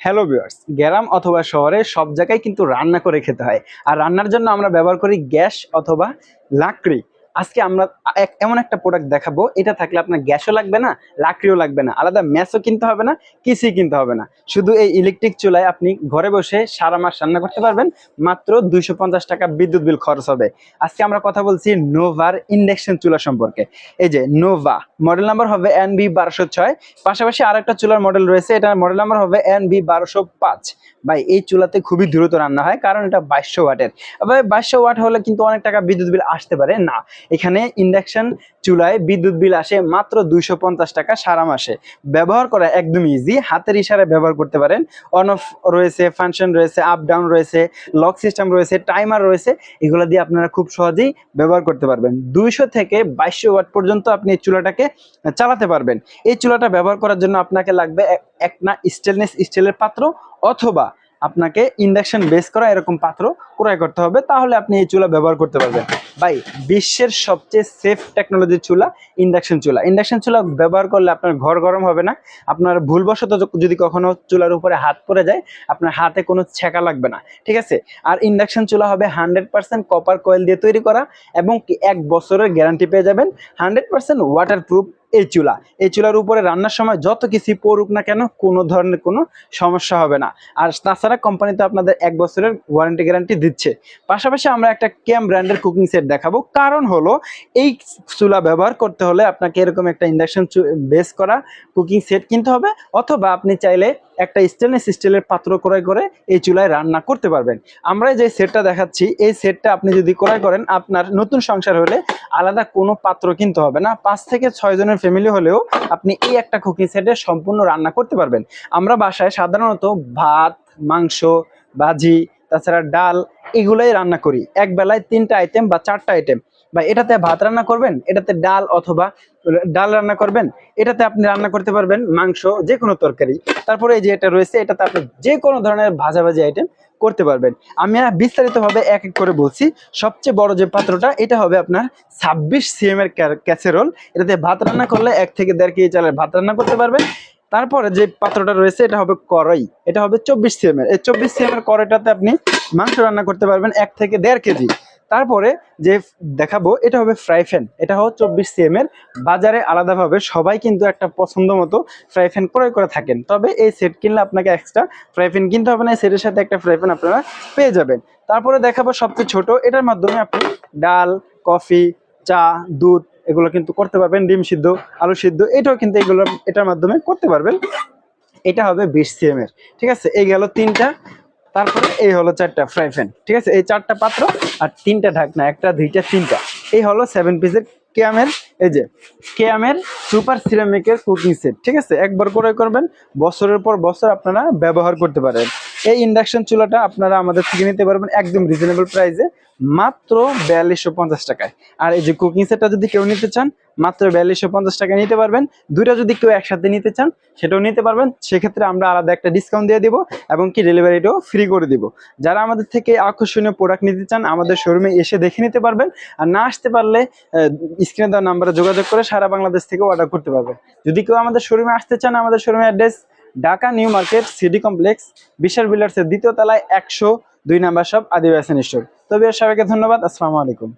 Hello viewers গ্রাম অথবা শহরে সব জায়গায় কিন্তু রান্না করে খেতে হয়। আর রান্নার জন্য আমরা ব্যবহার করি গ্যাস অথবা লাকড়ি। আজকে আমরা এমন একটা প্রোডাক্ট দেখাবো, এটা থাকলে আপনার গ্যাসও লাগবে না, লাকড়িও লাগবে না, আলাদা ম্যাসও কিনতে হবে না, কিছুই কিনতে হবে না। শুধু এই ইলেকট্রিক চুলায় আপনি ঘরে বসে সারা মাস রান্না করতে পারবেন, মাত্র দুইশো পঞ্চাশ টাকা বিদ্যুৎ বিল খরচ হবে। আজকে আমরা কথা বলছি নোভার ইন্ডাকশন চুলা সম্পর্কে। এই যে নোভা মডেল নাম্বার হবে এন বি বারোশো ছয়, পাশাপাশি আর একটা চুলার মডেল রয়েছে, এটার মডেল নাম্বার হবে এন বি বারোশো পাঁচ। ভাই, এই চুলাতে খুবই দ্রুত রান্না হয়, কারণ এটা বাইশশো ওয়াটের। এবার বাইশশো ওয়াট হলে কিন্তু অনেক টাকা বিদ্যুৎ বিল আসতে পারে, না। এখানে ইন্ডাকশন চুলায় বিদ্যুৎ বিল আসে মাত্র দুইশো পঞ্চাশ টাকা সারা মাসে। ব্যবহার করা একদম ইজি হাতের ইশারায় ব্যবহার করতে পারেন। অন অফ রয়েছে ফাংশন রয়েছে আপ ডাউন রয়েছে লক সিস্টেম রয়েছে টাইমার রয়েছে, এগুলো দিয়ে আপনারা খুব সহজেই ব্যবহার করতে পারবেন। দুইশো থেকে বাইশশো ওয়াট পর্যন্ত আপনি এই চুলাটাকে চালাতে পারবেন। এই চুলাটা ব্যবহার করার জন্য আপনাকে লাগবে এক- এক না স্টেনলেস স্টিলের পাত্র অথবা আপনাকে ইন্ডাকশন বেস করা এরকম পাত্র ক্রয় করতে হবে। তাহলে আপনি এই চুলা ব্যবহার করতে পারবেন। ভাই, বিশ্বের সবচেয়ে সেফ টেকনোলজির চুলা ইন্ডাকশন চুলা। ইন্ডাকশন চুলা ব্যবহার করলে আপনার ঘর গরম হবে না। আপনার ভুলবশত যদি কখনো চুলার উপরে হাত পড়ে যায়, আপনার হাতে কোনো ছেঁকা লাগবে না। ঠিক আছে? আর ইন্ডাকশন চুলা হবে হান্ড্রেড পার্সেন্ট কপার কয়েল দিয়ে তৈরি করা এবং এক বছরের গ্যারান্টি পেয়ে যাবেন। হান্ড্রেড পার্সেন্ট ওয়াটার প্রুফ এই চুলা। এই চুলার উপরে রান্নার সময় যত কিছু পড়ুক না কেন কোনো ধরনের কোনো সমস্যা হবে না। আর তাছাড়া কোম্পানি তো আপনাদের এক বছরের ওয়ারেন্টি গ্যারান্টি দিচ্ছে। পাশাপাশি আমরা একটা ক্যাম ব্র্যান্ডের কুকিং সেট দেখাবো। কারণ হলো এই চুলা ব্যবহার করতে হলে আপনাকে এরকম একটা ইন্ডাকশন বেস করা কুকিং সেট কিনতে হবে। অথবা আপনি চাইলে একটা স্টেনলেস স্টিলের পাত্র ক্রয় করে এই চুলায় রান্না করতে পারবেন। আমরা যে সেটটা দেখাচ্ছি, এই সেটটা আপনি যদি ক্রয় করেন, আপনার নতুন সংসার হলে আলাদা কোনো পাত্র কিনতে হবে না। পাঁচ থেকে ছয় জনের ফ্যামিলি হলেও আপনি এই একটা কুকিং সেটে সম্পূর্ণ রান্না করতে পারবেন। আমরা বাসায় সাধারণত ভাত, মাংস, ভাজি, তাছাড়া ডাল এগুলাই রান্না করি। এক বেলায় তিনটা আইটেম বা চারটা আইটেম বা এটাতে ভাত রান্না করবেন, এটাতে ডাল অথবা ডাল রান্না করবেন, এটাতে আপনি রান্না করতে পারবেন মাংস যে কোনো তরকারি। তারপরে এই যে এটা রয়েছে, এটাতে আপনি যে কোনো ধরনের ভাজাভাজি আইটেম করতে পারবেন। আমি বিস্তারিতভাবে এক এক করে বলছি। সবচেয়ে বড় যে পাত্রটা, এটা হবে আপনার ছাব্বিশ সিএম এর ক্যাসেরোল এটাতে ভাত রান্না করলে এক থেকে দেড় কেজি চালের ভাত রান্না করতে পারবেন। তারপরে যে পাত্রটা রয়েছে, এটা হবে কড়াই। এটা হবে চব্বিশ সিএম এর। এই চব্বিশ সিএম এর কড়াইটাতে আপনি মাংস রান্না করতে পারবেন এক থেকে দেড় কেজি। তারপরে যে দেখাবো, এটা হবে ফ্রাই ফ্যান এটা হবে চব্বিশ সিএম এর। বাজারে আলাদাভাবে সবাই কিন্তু একটা পছন্দ মতো ফ্রাই ফ্যান ক্রয় করে থাকেন। তবে এই সেট কিনলে আপনাকে এক্সট্রা ফ্রাই ফ্যান কিনতে হবে না, এই সেটের সাথে একটা ফ্রাই ফ্যান আপনারা পেয়ে যাবেন। তারপরে দেখাবো সবচেয়ে ছোট, এটার মাধ্যমে আপনি ডাল, কফি, চা, দুধ, এগুলো কিন্তু করতে পারবেন, ডিম সিদ্ধ, আলু সিদ্ধ, এটাও কিন্তু এগুলো, এটার মাধ্যমে করতে পারবেন। এটা হবে বিশ সিএম এর। ঠিক আছে? এই গেল তিনটা। তারপরে এই হলো চারটা ফ্রাই প্যান ঠিক আছে? এই চারটা পাত্র আর তিনটা ঢাকনা, একটা, দুইটা, তিনটা। এই হলো সেভেন পিসের কেয়ামের এই যে কেয়ামের সুপার সিরামিকের কুকিং সেট ঠিক আছে? একবার করে করবেন, বছরের পর বছর আপনারা ব্যবহার করতে পারেন। এই ইন্ডাকশন চুলাটা আপনারা আমাদের থেকে নিতে পারবেন একদম রিজনেবল প্রাইসে মাত্র বিয়াল্লিশশো পঞ্চাশ টাকায়। আর এই যে কুকিং সেটটা যদি কেউ নিতে চান, মাত্র বিয়াল্লিশশো পঞ্চাশ টাকায় নিতে পারবেন। দুইটা যদি কেউ একসাথে নিতে চান, সেটাও নিতে পারবেন। সেক্ষেত্রে আমরা আলাদা একটা ডিসকাউন্ট দিয়ে দিব এবং কি ডেলিভারিটাও ফ্রি করে দিব। যারা আমাদের থেকে আকর্ষণীয় প্রোডাক্ট নিতে চান, আমাদের শোরুমে এসে দেখে নিতে পারবেন। আর না আসতে পারলে স্ক্রিনে দেওয়া নাম্বারে যোগাযোগ করে সারা বাংলাদেশ থেকে অর্ডার করতে পারবেন। যদি কেউ আমাদের শোরুমে আসতে চান, আমাদের শোরুমের address Dhaka New Market CD complex Bishal বিল্ডার্সের দ্বিতীয় তলায় একশো দুই নাম্বার সব আদিবাসী স্টোর তবে সবাইকে ধন্যবাদ, আসসালামু আলাইকুম।